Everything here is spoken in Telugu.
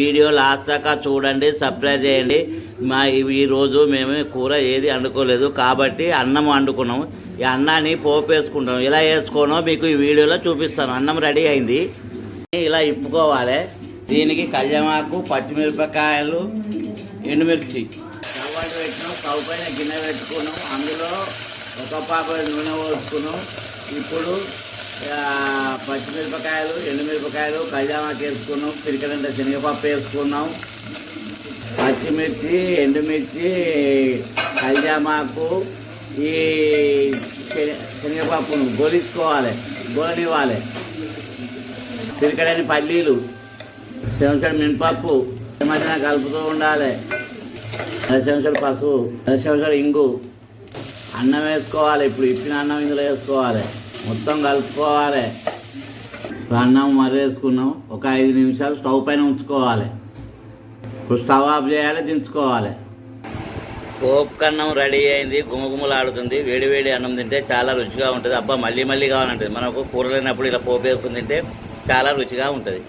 వీడియో లాస్ట్ దాకా చూడండి సబ్స్క్రైబ్ చేయండి. మా ఈరోజు మేము కూర ఏది వండుకోలేదు కాబట్టి అన్నం వండుకున్నాం ఈ అన్నాన్ని పోపు వేసుకుంటాం ఇలా వేసుకోనో మీకు ఈ వీడియోలో చూపిస్తాను. అన్నం రెడీ అయింది. ఇలా ఇప్పుకోవాలి. దీనికి కళ్యమాకు పచ్చిమిరపకాయలు ఎండుమిర్చి. టమాటా పెట్టినాం కవ్వు పైన గిన్నె పెట్టుకున్నాం. అందులో ఒక పాప నూనె పోసుకున్నాం. ఇప్పుడు పచ్చిమిరపకాయలు ఎండుమిరపకాయలు కళ్యామాకు వేసుకున్నాం పిరికడంత శనగపప్పు వేసుకున్నాం. పచ్చిమిర్చి ఎండుమిర్చి కళ్యామాకు ఈ శన- శనగపప్పును గోలించుకోవాలి గోలనివ్వాలి. పిరికడని పల్లీలు శంకర్ మినపప్పు మధ్యన కలుపుతూ ఉండాలి. శంకర్ పసుపు శంకర్ ఇంగు అన్నం వేసుకోవాలి ఇప్పుడు ఇప్పిన అన్నం ఇందులో వేసుకోవాలి. మొత్తం కలుపుకోవాలి. ఇప్పుడు అన్నం మరేసుకున్నాం ఒక ఐదు నిమిషాలు స్టవ్ పైన ఉంచుకోవాలి. ఇప్పుడు స్టవ్ ఆఫ్ చేయాలి దించుకోవాలి. పోపు కన్నం రెడీ అయింది గుమగుమలాడుతుంది. వేడి వేడి అన్నం తింటే చాలా రుచిగా ఉంటుంది. అబ్బా మళ్ళీ మళ్ళీ కావాలంటుంది. మనకు కూర లేనప్పుడు ఇలా పోపు వేసుకుని తింటే చాలా రుచిగా ఉంటుంది.